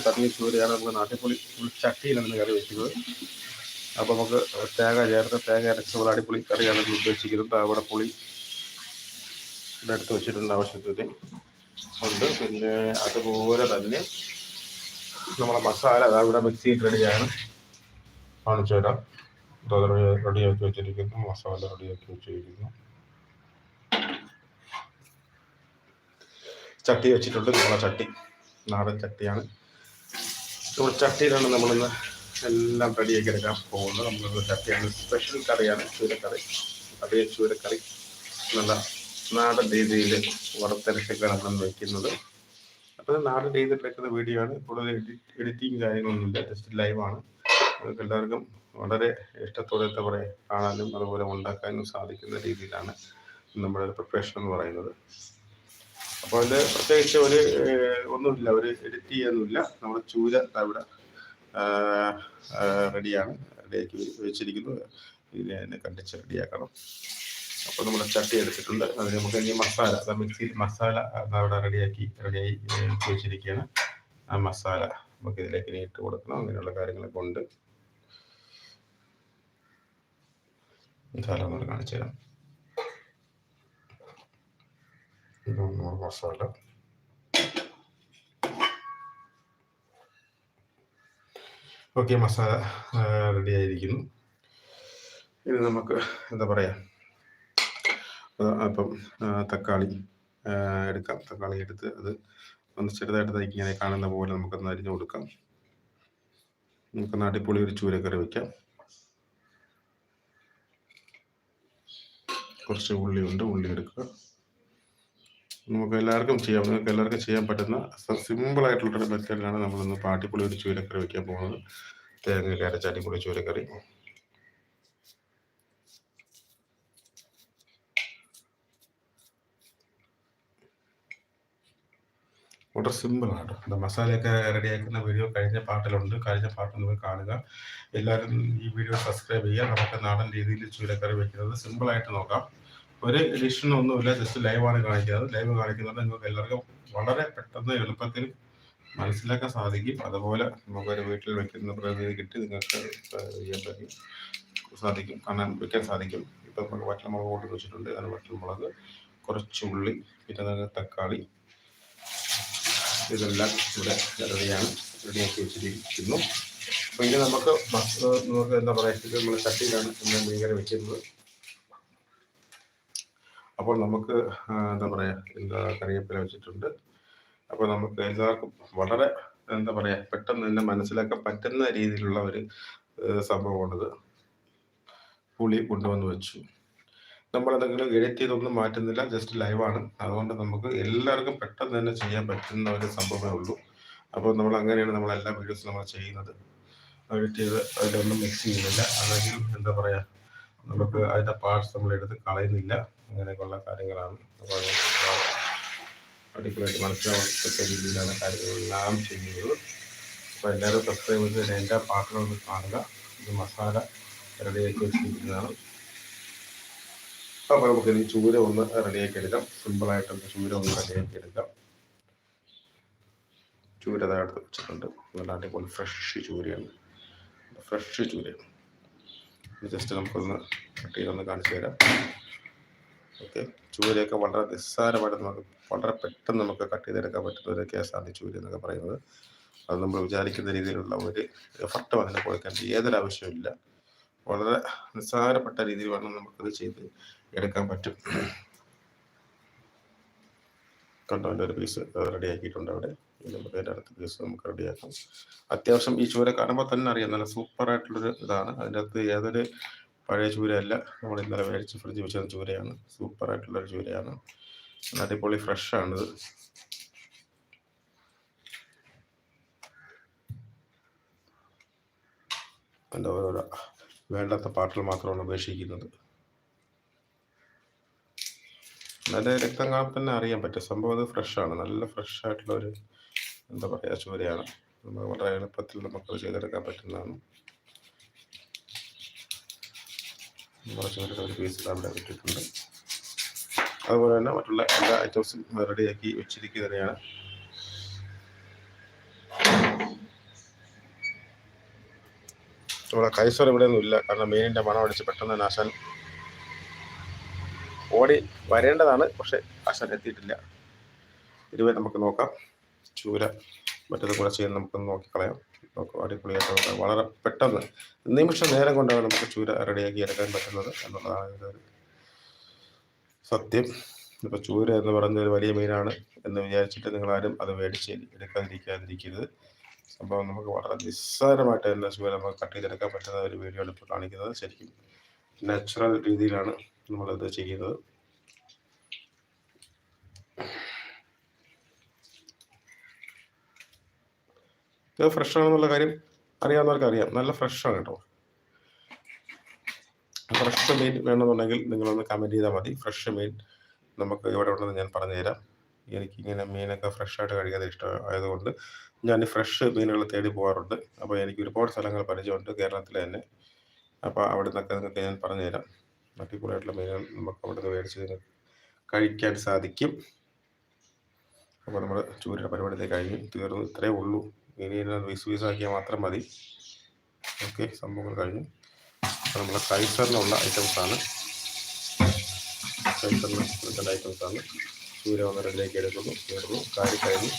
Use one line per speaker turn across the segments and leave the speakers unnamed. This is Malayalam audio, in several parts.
സൂപ്പറായിട്ട് കത്തിയ ചൂരയാണ് നമുക്ക് നാട്ടിപ്പൊളി ഫുൾ ചട്ടിയിലാണ് കറി വെക്കുന്നത്. അപ്പോൾ നമുക്ക് തേങ്ങ ചേർത്ത് തേങ്ങ അരച്ച് നമ്മൾ അടിപൊളി കറിയാണ് നമ്മൾ ഉദ്ദേശിക്കുന്നത്. അവിടെ പുളി ഇതെടുത്ത് വെച്ചിട്ടുണ്ട് ആവശ്യത്തിന്. ഉണ്ട്. പിന്നെ അതുപോലെ തന്നെ നമ്മളെ മസാല അതാ മിക്സ് ചെയ്ത് റെഡിയാണ്. കാണിച്ചു തരാം. റെഡിയാക്കി വെച്ചിരിക്കുന്നു. മസാല റെഡിയാക്കി വെച്ചിരിക്കുന്നു. ചട്ടി വെച്ചിട്ടുണ്ട്. നമ്മളെ ചട്ടി. നാടൻ ചട്ടിയാണ്. നമ്മുടെ ചട്ടിയിലാണ് നമ്മളിന്ന് എല്ലാം റെഡിയാക്കി എടുക്കാൻ പോകുന്നത്. നമ്മളിന്ന് ചട്ടിയാണ്. സ്പെഷ്യൽ കറിയാണ് ചൂരക്കറി. അതേ ചൂരക്കറി. നല്ല നാടൻ രീതിയിൽ വറുത്തരച്ചൊക്കെയാണ് നമ്മൾ വെക്കുന്നത്. അപ്പോൾ നാടൻ രീതിയിൽ വെക്കുന്ന വീഡിയോ ആണ്. കൂടുതൽ എഡിറ്റ് എഡിറ്റിങ് കാര്യങ്ങളൊന്നുമില്ല. ജസ്റ്റ് ലൈവാണ് നിങ്ങൾക്ക് എല്ലാവർക്കും വളരെ ഇഷ്ടത്തോടെ എന്താ പറയുക കാണാനും അതുപോലെ ഉണ്ടാക്കാനും സാധിക്കുന്ന രീതിയിലാണ് നമ്മുടെ പ്രിപ്പറേഷൻ എന്ന് പറയുന്നത്. അപ്പോൾ അതിൽ പ്രത്യേകിച്ച് ഒരു ഒന്നുമില്ല. ഒരു എഡിറ്റ് ചെയ്യാനൊന്നുമില്ല നമ്മുടെ ചൂര തവിട റെഡിയാണ്. റെഡിയാക്കി വെച്ചിരിക്കുന്നു. ഇതിനെ കണ്ടിച്ച് റെഡിയാക്കണം. അപ്പോൾ നമ്മുടെ ചട്ടി എടുത്തിട്ടുണ്ട്. അതിന് നമുക്ക് ഇനി മസാല മിക്സിയിൽ മസാല തവിട റെഡിയാക്കി റെഡിയായി വെച്ചിരിക്കുകയാണ്. ആ മസാല നമുക്ക് ഇതിലേക്ക് ഇനി ഇട്ട് കൊടുക്കണം. അങ്ങനെയുള്ള കാര്യങ്ങളൊക്കെ ഉണ്ട്. മസാല ഒന്ന് കാണിച്ചു തരാം. ഇതാണ് നമ്മുടെ മസാല. ഓക്കെ മസാല റെഡി ആയിരിക്കുന്നു. ഇനി നമുക്ക് എന്താ പറയാ അപ്പം തക്കാളി എടുക്കാം. തക്കാളി എടുത്ത് അത് ഒന്ന് ചെറുതായിട്ട് ഇങ്ങനെ കാണുന്ന പോലെ നമുക്കൊന്ന് അരിഞ്ഞു കൊടുക്കാം. നമുക്ക് നാട്ടിപ്പൊളി ഒരു ചൂരക്കറി വെക്കാം. കുറച്ച് ഉള്ളി ഉണ്ട് ഉള്ളി എടുക്കുക. നമുക്ക് എല്ലാവർക്കും ചെയ്യാം. നിങ്ങൾക്ക് എല്ലാവർക്കും ചെയ്യാൻ പറ്റുന്ന സിമ്പിൾ ആയിട്ടുള്ള ഒരു മെത്തേഡിലാണ് നമ്മളിന്ന് പാട്ടിപ്പൊളി ഒരു ചൂരക്കറി വെക്കാൻ പോകുന്നത്. തേങ്ങ അരച്ച അടിപൊളി ചൂരക്കറി വളരെ സിമ്പിൾ ആണ് കേട്ടോ. മസാലയൊക്കെ റെഡിയാക്കുന്ന വീഡിയോ കഴിഞ്ഞ പാട്ടിലുണ്ട്. കഴിഞ്ഞ പാട്ടിൽ പോയി കാണുക. എല്ലാവരും ഈ വീഡിയോ സബ്സ്ക്രൈബ് ചെയ്യുക. നമുക്ക് നാടൻ രീതിയിൽ ചൂരക്കറി വെക്കുന്നത് സിമ്പിളായിട്ട് നോക്കാം. ഒരു എഡിഷൻ ഒന്നുമില്ല ജസ്റ്റ് ലൈവാണ് കാണിക്കുന്നത്. ലൈവ് കാണിക്കുന്നുണ്ട് നിങ്ങൾക്ക് എല്ലാവർക്കും വളരെ പെട്ടെന്ന് എളുപ്പത്തിൽ മനസ്സിലാക്കാൻ സാധിക്കും. അതുപോലെ നമുക്കൊരു വീട്ടിൽ വെക്കുന്ന പ്രകൃതി കിട്ടി നിങ്ങൾക്ക് ചെയ്യാൻ പറ്റും സാധിക്കും കാണാൻ വെക്കാൻ സാധിക്കും. ഇപ്പം നമുക്ക് വറ്റൽമുളക് കൊണ്ട് വെച്ചിട്ടുണ്ട്. അതിന് വറ്റൽമുളക് കുറച്ച് ഉള്ളി പിന്നെ നിങ്ങൾക്ക് തക്കാളി. ഇതെല്ലാം ഇവിടെ റെഡിയാണ് റെഡിയാക്കി വെച്ചിരിക്കുന്നു. അപ്പോൾ ഇനി നമുക്ക് നമുക്ക് എന്താ പറയുക നമ്മൾ ചട്ടിയിലാണ് നമ്മൾ മീൻകറി വെക്കുന്നത്. അപ്പോൾ നമുക്ക് എന്താ പറയുക എല്ലാ കറിവേപ്പില വെച്ചിട്ടുണ്ട്. അപ്പോൾ നമുക്ക് എല്ലാവർക്കും വളരെ എന്താ പറയുക പെട്ടെന്ന് തന്നെ മനസ്സിലാക്കാൻ പറ്റുന്ന രീതിയിലുള്ള ഒരു സംഭവമാണിത്. പുളി കൊണ്ടുവന്ന് വെച്ചു. നമ്മൾ എന്തെങ്കിലും എഡിറ്റ് ചെയ്തൊന്നും മാറ്റുന്നില്ല ജസ്റ്റ് ലൈവാണ് അതുകൊണ്ട് നമുക്ക് എല്ലാവർക്കും പെട്ടെന്ന് തന്നെ ചെയ്യാൻ പറ്റുന്ന ഒരു സംഭവമേ ഉള്ളൂ. അപ്പോൾ നമ്മൾ അങ്ങനെയാണ് നമ്മൾ എല്ലാ വീഡിയോസും നമ്മൾ ചെയ്യുന്നത്. എഡിറ്റ് ചെയ്ത് അതിലൊന്നും മിക്സ് ചെയ്യുന്നില്ല. അല്ലെങ്കിൽ എന്താ പറയുക നമുക്ക് അതിന്റെ പാർട്സ് നമ്മൾ എടുത്ത് കളയുന്നില്ല. അങ്ങനെയൊക്കെയുള്ള കാര്യങ്ങളാണ്. അപ്പോൾ അടിപൊളിയായിട്ട് മനസ്സിലാവാത്ത രീതിയിലാണ് കാര്യങ്ങളെല്ലാം ചെയ്യുന്നത്. അപ്പോൾ എല്ലാവരും സബ്സ്ക്രൈബ് ചെയ്ത് എന്റെ പാട്ടുകളൊന്ന് കാണുക. ഇത് മസാല റെഡിയാക്കി വെച്ചിരിക്കുന്നതാണ്. അപ്പോൾ നമുക്ക് ഇനി ചൂര ഒന്ന് റെഡിയാക്കി എടുക്കാം. സിമ്പിളായിട്ടൊന്ന് ചൂര ഒന്ന് റെഡിയാക്കി എടുക്കാം. ചൂര ദാ വെച്ചിട്ടുണ്ട്. നല്ല അടിപൊളി ഫ്രഷ് ചൂരയാണ്. ഫ്രഷ് ചൂരയാണ് ജസ്റ്റ് നമുക്കൊന്ന് കട്ട് ചെയ്തൊന്ന് കാണിച്ചു തരാം. ഓക്കെ. ചൂരയൊക്കെ വളരെ നിസ്സാരമായിട്ട് നമുക്ക് വളരെ പെട്ടെന്ന് നമുക്ക് കട്ട് ചെയ്തെടുക്കാൻ പറ്റുന്ന ഒരു കേസാണ് ഈ ചൂര എന്നൊക്കെ പറയുന്നത്. അത് നമ്മൾ വിചാരിക്കുന്ന രീതിയിലുള്ള ഒരു എഫർട്ട് അതിന് കൊടുക്കേണ്ട യാതൊരു ആവശ്യമില്ല വളരെ നിസ്സാരപ്പെട്ട രീതിയിൽ വേണം നമുക്കത് ചെയ്ത് എടുക്കാൻ പറ്റും. കണ്ടോ ഒരു പീസ് റെഡി ആക്കിയിട്ടുണ്ട് അവിടെ. അടുത്ത കേസ് നമുക്ക് റെഡിയാക്കാം അത്യാവശ്യം ഈ ചൂര കാണുമ്പോൾ തന്നെ അറിയാം നല്ല സൂപ്പർ ആയിട്ടുള്ളൊരു ഇതാണ്. അതിന്റെ അകത്ത് ഏതൊരു പഴയ ചൂരയല്ല നമ്മൾ ഇന്നലെ മേടിച്ച് ഫ്രിഡ്ജ് വെച്ച ചൂരയാണ്. സൂപ്പർ ആയിട്ടുള്ളൊരു ചൂരയാണ്. അടിപൊളി ഫ്രഷ് ആണ് എന്റെ ഓരോരോ വേണ്ടാത്ത പാട്ടുകൾ മാത്രമാണ് ഉപേക്ഷിക്കുന്നത്. നല്ല രക്തം കാണാൻ തന്നെ അറിയാൻ പറ്റും. സംഭവം അത് ഫ്രഷാണ് നല്ല ഫ്രഷ് ആയിട്ടുള്ള ഒരു എന്താ പറയുക ചൂരയാണ് നമുക്ക് വളരെ എളുപ്പത്തിൽ നമുക്കത് ചെയ്തെടുക്കാൻ പറ്റുന്നതാണ്. നമ്മുടെ ചൂരയുടെ ഒരു പീസ് അവിടെ കിട്ടിയിട്ടുണ്ട്. അതുപോലെ തന്നെ മറ്റുള്ള എല്ലാ ഐറ്റംസും റെഡിയാക്കി വെച്ചിരിക്കുന്നതിനെയാണ് നമ്മുടെ കൈസോർ ഇവിടെയൊന്നും ഇല്ല. കാരണം മീനിന്റെ മണം അടിച്ച് പെട്ടെന്ന് തന്നെ ആശാൻ ഓടി വരേണ്ടതാണ്. പക്ഷെ ആശാൻ എത്തിയിട്ടില്ല. ഇതുവരെ നമുക്ക് നോക്കാം. ചൂര മറ്റേത് കൂടെ ചെയ്യാൻ നമുക്ക് നോക്കിക്കളയാം. നോക്കാം അടിപൊളിയായിട്ട് വളരെ പെട്ടെന്ന് നിമിഷ നേരം കൊണ്ടാണ് നമുക്ക് ചൂര റെഡിയാക്കി എടുക്കാൻ പറ്റുന്നത് എന്നുള്ളതാണ് ഇതൊരു സത്യം. ഇപ്പോൾ ചൂര എന്ന് പറയുന്ന ഒരു വലിയ മീനാണ് എന്ന് വിചാരിച്ചിട്ട് നിങ്ങൾ ആരും അത് മേടിച്ച് എടുക്കാതിരിക്കാതിരിക്കരുത്. സംഭവം നമുക്ക് വളരെ നിസ്സാരമായിട്ട് തന്നെ ചൂര നമുക്ക് കട്ട് ചെയ്തെടുക്കാൻ പറ്റുന്ന ഒരു വീഡിയോ ആണ് ഇപ്പോൾ കാണിക്കുന്നത്. ശരിക്കും നാച്ചുറൽ രീതിയിലാണ് നമ്മളിത് ചെയ്യുന്നത്. ഇത് ഫ്രഷ് ആണെന്നുള്ള കാര്യം അറിയാവുന്നവർക്ക് അറിയാം. നല്ല ഫ്രഷ് ആണ് കേട്ടോ. ഫ്രഷ് മീൻ വേണമെന്നുണ്ടെങ്കിൽ നിങ്ങളൊന്ന് കമന്റ് ചെയ്താൽ മതി. ഫ്രഷ് മീൻ നമുക്ക് ഇവിടെ ഉണ്ടെന്ന് ഞാൻ പറഞ്ഞുതരാം. എനിക്കിങ്ങനെ മീനൊക്കെ ഫ്രഷായിട്ട് കഴിക്കാൻ ഇഷ്ടമായതുകൊണ്ട് ഞാൻ ഫ്രഷ് മീനുകൾ തേടി പോകാറുണ്ട്. അപ്പോൾ എനിക്ക് ഒരുപാട് സ്ഥലങ്ങൾ പരിചയമുണ്ട് കേരളത്തിൽ തന്നെ. അപ്പോൾ അവിടെ നിന്നൊക്കെ നിങ്ങൾക്ക് ഞാൻ പറഞ്ഞുതരാം. അടിപൊളിയായിട്ടുള്ള മീനുകൾ നമുക്ക് അവിടെ നിന്ന് മേടിച്ച് കഴിക്കാൻ സാധിക്കും. അപ്പോൾ നമ്മൾ ചൂരയുടെ പരിപാടിയിലേക്ക് കഴിഞ്ഞു തീർന്നു. ഇത്രയേ ഉള്ളൂ. ഇനി വിസ് വിസാക്കിയാൽ മാത്രം മതി. ഓക്കെ സംഭവങ്ങൾ കഴിഞ്ഞു. അപ്പോൾ നമ്മൾ കൈസറിനുള്ള ഐറ്റംസാണ് കൈസറിന് ഐറ്റംസാണ് ആണ്. റെഡിയാക്കി എടുക്കുന്നു. ചേർന്നു കാരി കഴിഞ്ഞു.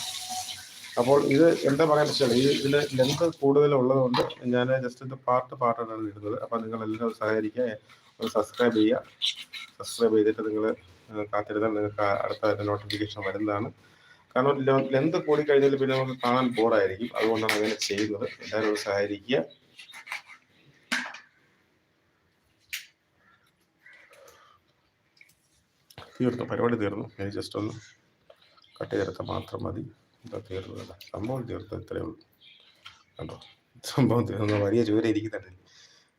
അപ്പോൾ ഇത് എന്താ പറയാൻ വെച്ചാൽ ഈ ഇതിൽ ലെങ്ത് കൂടുതലുള്ളതുകൊണ്ട് ഞാൻ ജസ്റ്റ് ഇത് പാർട്ട് പാർട്ടാണ് ഇടുന്നത്. അപ്പോൾ നിങ്ങൾ എല്ലാവരും സഹകരിക്കുക. ഒന്ന് സബ്സ്ക്രൈബ് ചെയ്യുക. സബ്സ്ക്രൈബ് ചെയ്തിട്ട് നിങ്ങൾ കാത്തിരുന്നാൽ നിങ്ങൾക്ക് അടുത്ത നോട്ടിഫിക്കേഷൻ വരുന്നതാണ്. കാരണം ലെന്ത് കൂടി കഴിഞ്ഞാൽ പിന്നെ നമുക്ക് കാണാൻ ബോറായിരിക്കും. അതുകൊണ്ടാണ് അങ്ങനെ ചെയ്യുന്നത്. എല്ലാവരും സഹായിക്കുക. തീർന്നു. പരിപാടി തീർന്നു. ഞാൻ ജസ്റ്റ് ഒന്ന് കട്ട് ചെയ്തെടുത്താൽ മാത്രം മതി. എന്താ തീർന്നതല്ല സംഭവം തീർത്തു ഇത്രയേ ഉള്ളൂ. കണ്ടോ? സംഭവം തീർന്നു. വലിയ ജോലി ഇരിക്കുന്നുണ്ട്.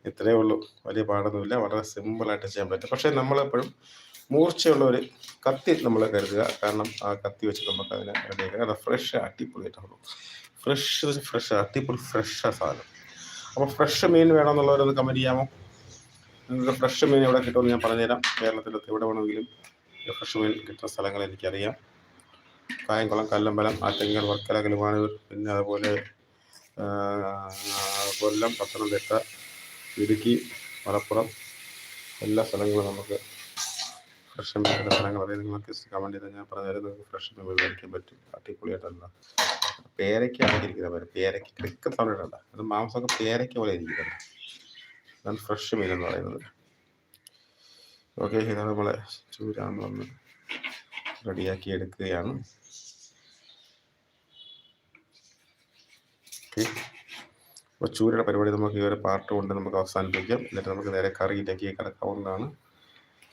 ഇത്രയേ ഉള്ളൂ. വലിയ പാടൊന്നുമില്ല. വളരെ സിമ്പിളായിട്ട് ചെയ്യാൻ പറ്റും. പക്ഷേ നമ്മളെപ്പോഴും മൂർച്ചയുള്ള ഒരു കത്തി നമ്മൾ കരുതുക. കാരണം ആ കത്തി വെച്ച് നമുക്ക് അതിനെ റെഡിയാക്കാം കാരണം ഫ്രഷ് അട്ടിപ്പൊളിയായിട്ടുള്ളൂ ഫ്രഷ് ഫ്രഷ് അട്ടിപ്പൊളി ഫ്രഷ് സാധനം. അപ്പോൾ ഫ്രഷ് മീൻ വേണമെന്നുള്ളവരത് കമന്റ് ചെയ്യാമോ? നിങ്ങൾക്ക് ഫ്രഷ് മീൻ എവിടെ കിട്ടുമെന്ന് ഞാൻ പറഞ്ഞുതരാം. കേരളത്തിൽ എവിടെ വേണമെങ്കിലും ഫ്രഷ് മീൻ കിട്ടുന്ന സ്ഥലങ്ങൾ എനിക്കറിയാം. കായംകുളം കല്ലമ്പലം ആറ്റങ്ങൽ വർക്കല കിലുമാനൂർ പിന്നെ അതുപോലെ കൊല്ലം പത്തനംതിട്ട ഇടുക്കി മലപ്പുറം എല്ലാ സ്ഥലങ്ങളും നമുക്ക് ഫ്രഷ് സ്ഥലങ്ങൾ അറിയാം. നിങ്ങൾക്ക് കമന്റ് ഞാൻ പറഞ്ഞാലും നിങ്ങൾക്ക് ഫ്രഷ് മേടിക്കാൻ പറ്റും. അടിപൊളിയായിട്ടല്ല. പേരയ്ക്കാണ് ഇരിക്കുന്നത് പേര് പേരയ്ക്ക് ക്രിക്ക് സൗണ്ട് അത് മാംസമൊക്കെ പേരയ്ക്ക പോലെ ഇരിക്കുന്നത് ഇതാണ് ഫ്രഷ് മീൻ എന്ന് പറയുന്നത്. ഓക്കെ ഇതാണ് നമ്മളെ വന്ന് റെഡിയാക്കി എടുക്കുകയാണ്. ഓക്കെ അപ്പോൾ ചൂരയുടെ പരിപാടി നമുക്ക് ഈ ഒരു പാർട്ട് കൊണ്ട് നമുക്ക് അവസാനിപ്പിക്കാം. എന്നിട്ട് നമുക്ക് നേരെ കറിയിലേക്ക് കിടക്കാവുന്നതാണ്.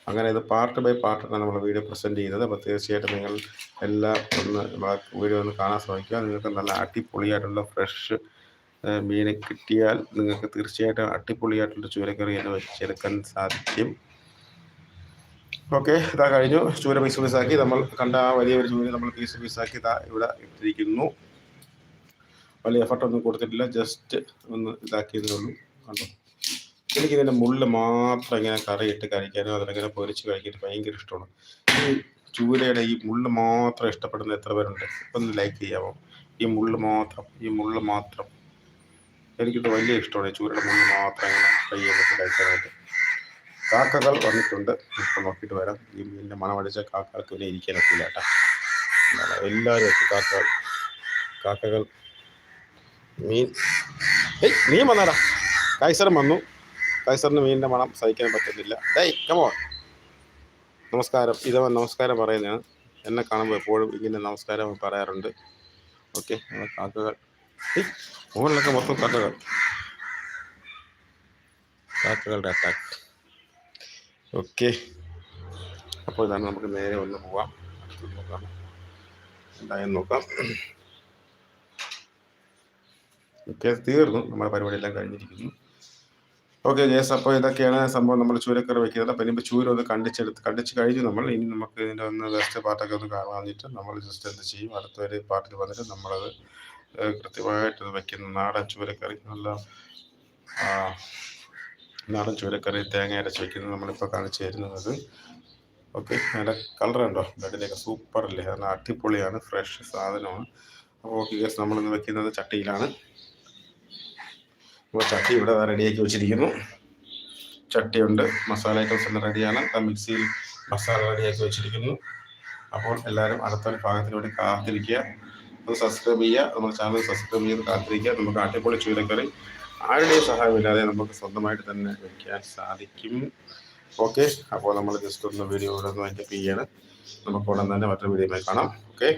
അങ്ങനെ ഇത് പാർട്ട് ബൈ പാർട്ടാണ് നമ്മൾ വീഡിയോ പ്രസന്റ് ചെയ്യുന്നത്. അപ്പോൾ തീർച്ചയായിട്ടും നിങ്ങൾ എല്ലാ ഒന്ന് വീഡിയോ ഒന്ന് കാണാൻ ശ്രമിക്കുക. നിങ്ങൾക്ക് നല്ല അടിപൊളിയായിട്ടുള്ള ഫ്രഷ് മീൻ കിട്ടിയാൽ നിങ്ങൾക്ക് തീർച്ചയായിട്ടും അടിപൊളിയായിട്ടുള്ള ചൂരക്കറി തന്നെ വെച്ചെടുക്കാൻ സാധിക്കും. ഓക്കെ ഇതാ കഴിഞ്ഞു. ചൂര പീസ് പീസാക്കി നമ്മൾ കണ്ട ആ വലിയ ഒരു ചൂര നമ്മൾ പീസ് പീസാക്കി ഇതാ ഇവിടെ ഇട്ടിരിക്കുന്നു. വലിയ എഫർട്ടൊന്നും കൊടുത്തിട്ടില്ല. ജസ്റ്റ് ഒന്ന് ഇതാക്കിയതേ ഉള്ളൂ. കണ്ടോ? എനിക്കിതിന്റെ മുള്ളിൽ മാത്രം ഇങ്ങനെ കറിയിട്ട് കഴിക്കാനും അതിലിങ്ങനെ പൊരിച്ച് കഴിക്കാനും ഭയങ്കര ഇഷ്ടമാണ്. ഈ ചൂരയുടെ ഈ മുള്ള് മാത്രം ഇഷ്ടപ്പെടുന്ന എത്ര പേരുണ്ട്? ഒന്ന് ലൈക്ക് ചെയ്യാമോ? ഈ മുള്ള് മാത്രം ഈ മുള്ള് മാത്രം. എനിക്കിത് വലിയ ഇഷ്ടമാണ് ചൂരയുടെ മുള്ള് മാത്രം ഇങ്ങനെ കൈ ചെയ്തിട്ട് കഴിക്കാനായിട്ട്. കാക്കകൾ വന്നിട്ടുണ്ട്. ഇപ്പം നോക്കിയിട്ട് വരാം. ഈ മീനിന്റെ മണമടിച്ച കാക്കകൾക്ക് പിന്നെ ഇരിക്കാനൊക്കില്ല കേട്ടോ. എല്ലാവരും കാക്കകൾ കാക്കകൾ മീൻ. ഏയ് മീൻ വന്നാടാ. കൈസറും വന്നു. കൈസറിന് മീനിന്റെ മണം സഹിക്കാൻ പറ്റുന്നില്ല ഡേയ് കമോ നമസ്കാരം. ഇതവൻ നമസ്കാരം പറയുന്നതാണ്. എന്നെ കാണുമ്പോൾ എപ്പോഴും ഇങ്ങനെ നമസ്കാരം പറയാറുണ്ട്. ഓക്കെ കാക്കകൾ. മുകളിലൊക്കെ മൊത്തം കാക്കകൾ. കാക്കകളുടെ അറ്റാക്ക് ഓക്കെ അപ്പോൾ ഇതാണ് നമുക്ക് നേരെ ഒന്ന് പോവാം. നോക്കാം. എന്തായാലും നോക്കാം. ഓക്കെ തീർന്നു. നമ്മുടെ പരിപാടിയെല്ലാം കഴിഞ്ഞിരിക്കുന്നു. ഓക്കെ ജേസ് അപ്പോൾ ഇതൊക്കെയാണ് സംഭവം നമ്മൾ ചൂരക്കറി വെക്കുന്നത്. അപ്പം ഇനിയിപ്പോൾ ചൂര ഒന്ന് കണ്ടിച്ചെടുത്ത് കണ്ടിച്ച് കഴിഞ്ഞ് നമ്മൾ. ഇനി നമുക്ക് ഇതിന്റെ ഒന്ന് വെസ്റ്റ് പാർട്ടൊക്കെ ഒന്ന് കാണാഞ്ഞിട്ട് നമ്മൾ ജസ്റ്റ് എന്ത് ചെയ്യും? അടുത്തൊരു പാർട്ടിൽ വന്നിട്ട് നമ്മളത് കൃത്യമായിട്ട് വെക്കുന്ന. നാടൻ ചൂരക്കറി നല്ല നാടൻ ചൂരക്കറി തേങ്ങ അരച്ച് വെക്കുന്നത് നമ്മളിപ്പോൾ കാണിച്ചു തരുന്നത്. ഓക്കെ അതിന്റെ കളർ ഉണ്ടോ? സൂപ്പർ അല്ലേ? അത് അടിപൊളിയാണ് ഫ്രഷ് സാധനമാണ്. അപ്പോൾ ഓക്കെ ഗസ് നമ്മളിന്ന് വെക്കുന്നത് ചട്ടിയിലാണ്. അപ്പോൾ ചട്ടി ഇവിടെ റെഡിയാക്കി വെച്ചിരിക്കുന്നു. ചട്ടിയുണ്ട് മസാല ഐറ്റംസ് എല്ലാം റെഡിയാണ്. മിക്സിയിൽ മസാല റെഡിയാക്കി വെച്ചിരിക്കുന്നു. അപ്പോൾ എല്ലാവരും അടുത്തൊരു ഭാഗത്തിന് വേണ്ടി കാത്തിരിക്കുക. അത് സബ്സ്ക്രൈബ് ചെയ്യുക നമ്മുടെ ചാനൽ സബ്സ്ക്രൈബ് ചെയ്ത് കാത്തിരിക്കുക. നമുക്ക് അടിപൊളി ചൂരക്കറി ആരുടെയും സഹായമില്ലാതെ നമുക്ക് സ്വന്തമായിട്ട് തന്നെ വയ്ക്കാൻ സാധിക്കും. ഓക്കെ അപ്പോൾ നമ്മൾ ജസ്റ്റ് ഒന്ന് വീഡിയോ ഇവിടെ നിന്ന് ചെയ്യാണ് നമുക്ക് ഉടൻ തന്നെ മറ്റൊരു വീഡിയോയിൽ കാണാം. ഓക്കെ